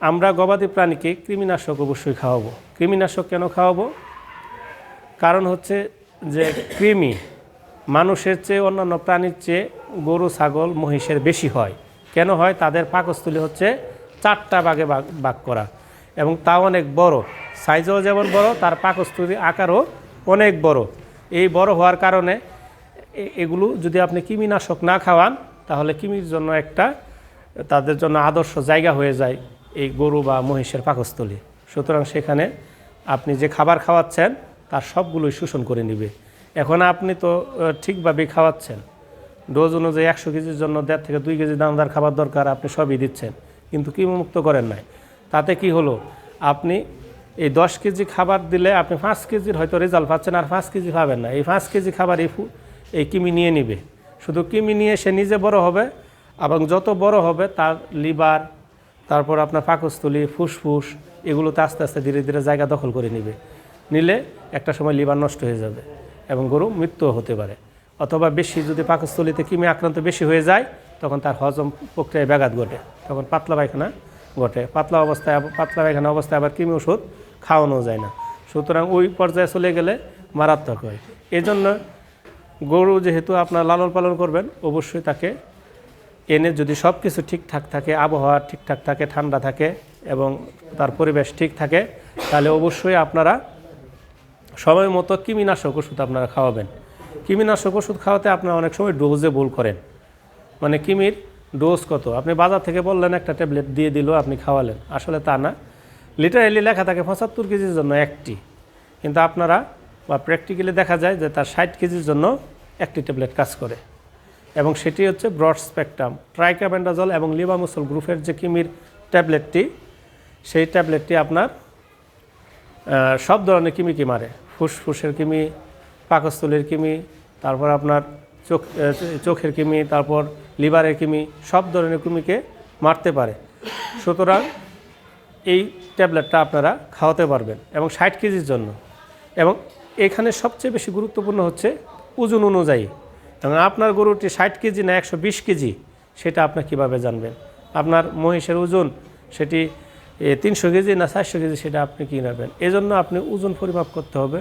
আমরা গবাদি প্রাণীকে কৃমিনাশক অবশ্যই খাওয়াবো। কৃমিনাশক কেন খাওয়াবো? কারণ হচ্ছে যে কৃমি মানুষের চেয়ে অন্যান্য প্রাণীর চেয়ে গরু, ছাগল, মহিষের বেশি হয়। কেন হয়? তাদের পাকস্থলী হচ্ছে চারটা ভাগ ভাগ করা। এবং তা অনেক বড়। সাইজও যেমন বড়, তার পাকস্থলী আকারও অনেক বড়। এই বড় হওয়ার কারণে এগুলো যদি আপনি কৃমিনাশক না খাওয়ান, তাহলে কৃমির জন্য একটা, তাদের জন্য আদর্শ জায়গা হয়ে যায়। এই গরু বা মহিষের পাকস্থলী। সুতরাং সেখানে আপনি যে খাবার খাওয়াচ্ছেন, তার সবগুলোই শোষণ করে নেবে। এখন আপনি তো ঠিকভাবেই খাওয়াচ্ছেন। ডোজ অনুযায়ী একশো কেজির জন্য দেড় থেকে দুই কেজি দামদার খাবার দরকার আপনি সবই দিচ্ছেন। কিন্তু কৃমিমুক্ত করেন নাই। তাতে কি হলো? আপনি এই দশ কেজি খাবার দিলে আপনি পাঁচ কেজির হয়তো রেজাল্ট পাচ্ছেন, আর পাঁচ কেজি পাবেন না। এই পাঁচ কেজি খাবার এই এই কিমি নিয়ে নিবে। শুধু কিমি নিয়ে সে নিজে বড় হবে, এবং যত বড় হবে তার লিভার তারপর আপনার পাকস্থলী, ফুসফুস, এগুলোতে আস্তে আস্তে ধীরে ধীরে জায়গা দখল করে নেবে। নিলে একটা সময় লিভার নষ্ট হয়ে যাবে এবং গরু মৃত্যুও হতে পারে। অথবা বেশি যদি পাকস্থলীতে কিমি আক্রান্ত বেশি হয়ে যায়, তখন তার হজম প্রক্রিয়ায় ব্যাঘাত ঘটে। তখন পাতলা পায়খানা ঘটে। পাতলা অবস্থায় পাতলা পায়খানা অবস্থায় আবার কিমি ওষুধ খাওয়ানো যায় না। সুতরাং ওই পর্যায়ে চলে গেলে মারাত্মক হয়। এই জন্য গরু যেহেতু আপনার লালন পালন করবেন, অবশ্যই তাকে এনে যদি সব কিছু ঠিকঠাক থাকে, আবহাওয়া ঠিকঠাক থাকে, ঠান্ডা থাকে এবং তার পরিবেশ ঠিক থাকে, তাহলে অবশ্যই আপনারা সময় মতো কৃমিনাশক ওষুধ আপনারা খাওয়াবেন। কৃমিনাশক ওষুধ খাওয়াতে আপনারা অনেক সময় ডোজে ভুল করেন। মানে কিমির ডোজ কত? আপনি বাজার থেকে বললেন, একটা ট্যাবলেট দিয়ে দিল, আপনি খাওয়ালেন। আসলে তা না। লিটারেলি লেখা থাকে পঁচাত্তর কেজির জন্য একটি। কিন্তু আপনারা বা প্র্যাকটিক্যালি দেখা যায় যে তার ষাট কেজির জন্য একটি ট্যাবলেট কাজ করে। এবং সেটি হচ্ছে ব্রড স্পেকট্রাম। ট্রাইকাবেন্ডাজল এবং লিবামুসল গ্রুপের যে কিমির ট্যাবলেটটি, সেই ট্যাবলেটটি আপনার সব ধরনের কিমিকে মারে। ফুসফুসের কিমি, পাকস্থলীর কিমি, তারপর আপনার চোখ চোখের কিমি, তারপর লিভারের কিমি, সব ধরনের কিমিকে মারতে পারে। সুতরাং এই ট্যাবলেটটা আপনারা খাওয়াতে পারবেন এবং ষাট কেজির জন্য। এবং এখানে সবচেয়ে বেশি গুরুত্বপূর্ণ হচ্ছে ওজন অনুযায়ী। এবং আপনার গরুটি ষাট কেজি না একশো বিশ কেজি, সেটা আপনি কীভাবে জানবেন? আপনার মহিষের ওজন, সেটি তিনশো কেজি না চারশো কেজি, সেটা আপনি কী নেবেন। এজন্য আপনি ওজন পরিমাপ করতে হবে।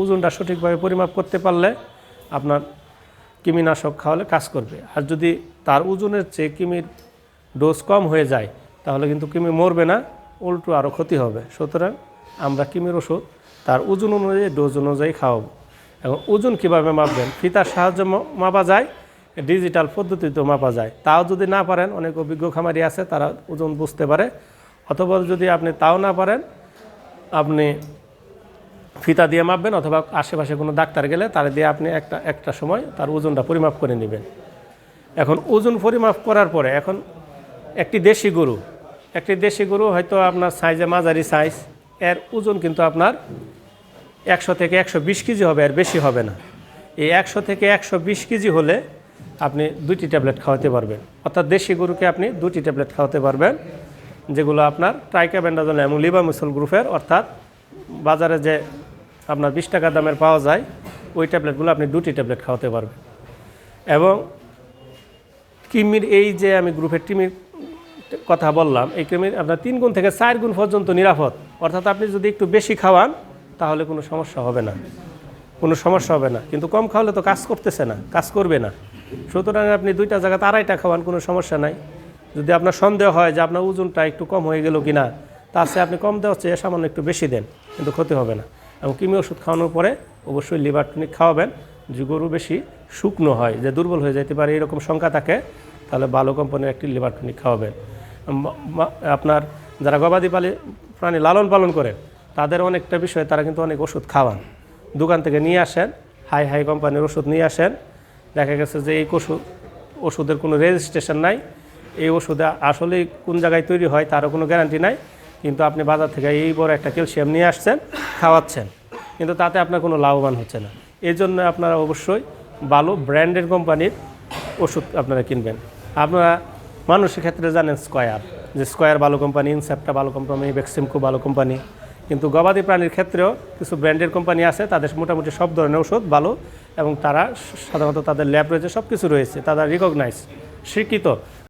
ওজনটা সঠিকভাবে পরিমাপ করতে পারলে আপনার কৃমিনাশক খাওয়ালে কাজ করবে। আর যদি তার ওজনের চেয়ে কৃমির ডোজ কম হয়ে যায়, তাহলে কিন্তু কৃমি মরবে না, উল্টো আরও ক্ষতি হবে। সুতরাং আমরা কৃমির ওষুধ তার ওজন অনুযায়ী, ডোজ অনুযায়ী খাওয়াবো। এবং ওজন কীভাবে মাপবেন, ফিতার সাহায্যে মাপা যায়, ডিজিটাল পদ্ধতিতেও মাপা যায়। তাও যদি না পারেন, অনেক অভিজ্ঞ খামারি আছে, তারা ওজন বুঝতে পারে। অথবা যদি আপনি তাও না পারেন, আপনি ফিতা দিয়ে মাপবেন অথবা আশেপাশে কোনো ডাক্তার গেলে, তার দিয়ে আপনি একটা একটা সময় তার ওজনটা পরিমাপ করে নেবেন। এখন ওজন পরিমাপ করার পরে, এখন একটি দেশি গরু, একটি দেশি গরু হয়তো আপনার সাইজে মাঝারি সাইজ এর ওজন কিন্তু আপনার একশো থেকে একশো বিশ কেজি হবে, আর বেশি হবে না। এই একশো থেকে একশো বিশ কেজি হলে আপনি দুটি ট্যাবলেট খাওয়াতে পারবেন। অর্থাৎ দেশি গরুকে আপনি দুটি ট্যাবলেট খাওয়াতে পারবেন, যেগুলো আপনার ট্রাইকাবেন্ডাজল এবং লিবামিসল গ্রুপের, অর্থাৎ বাজারে যে আপনার বিশ টাকা দামের পাওয়া যায়, ওই ট্যাবলেটগুলো আপনি দুটি ট্যাবলেট খাওয়াতে পারবেন। এবং কিমির, এই যে আমি গ্রুপের টিমির কথা বললাম, এই কিমির আপনার তিন গুণ থেকে চার গুণ পর্যন্ত নিরাপদ। অর্থাৎ আপনি যদি একটু বেশি খাওয়ান তাহলে কোনো সমস্যা হবে না। কোনো সমস্যা হবে না। কিন্তু কম খাওয়ালে তো কাজ করতেছে না, কাজ করবে না। সুতরাং আপনি দুইটা জায়গাতে আড়াইটা খাওয়ান, কোনো সমস্যা নাই। যদি আপনার সন্দেহ হয় যে আপনার ওজনটা একটু কম হয়ে গেল কিনা তার চেয়ে আপনি কম দেওয়া চেয়ে সামান্য একটু বেশি দেন, কিন্তু ক্ষতি হবে না। এবং কিমি ওষুধ খাওয়ানোর পরে অবশ্যই লিভার টনিক খাওয়াবেন। যে গরু বেশি শুকনো হয়, যে দুর্বল হয়ে যেতে পারে, এরকম শঙ্কা থাকে, তাহলে ভালো কোম্পানির একটি লিভার টনিক খাওয়াবেন। আপনার যারা গবাদি পালি প্রাণী লালন পালন করেন তাদের অনেকটা বিষয়ে তারা কিন্তু অনেক ওষুধ খাওয়ান। দোকান থেকে নিয়ে আসেন, হাই হাই কোম্পানির ওষুধ নিয়ে আসেন। দেখা গেছে যে এই ওষুধ ওষুধের কোনো রেজিস্ট্রেশন নাই। এই ওষুধে আসলে কোন জায়গায় তৈরি হয় তারও কোনো গ্যারান্টি নাই। কিন্তু আপনি বাজার থেকে এই বড় একটা ক্যালসিয়াম নিয়ে আসছেন, খাওয়াচ্ছেন। কিন্তু তাতে আপনার কোনো লাভবান হচ্ছে না। এই জন্য আপনারা অবশ্যই ভালো ব্র্যান্ডের কোম্পানির ওষুধ আপনারা কিনবেন। আপনারা মানুষের ক্ষেত্রে জানেন স্কয়ার যে স্কয়ার ভালো কোম্পানি ইনসেপ্টা ভালো কোম্পানি ভ্যাক্সিমকো ভালো কোম্পানি। কিন্তু গবাদি প্রাণীর ক্ষেত্রেও কিছু ব্র্যান্ডের কোম্পানি আছে, তাদের মোটামুটি সব ধরনের ওষুধ ভালো এবং তারা সাধারণত তাদের ল্যাব রয়েছে সব কিছু রয়েছে, তারা রিকগনাইজ, স্বীকৃত।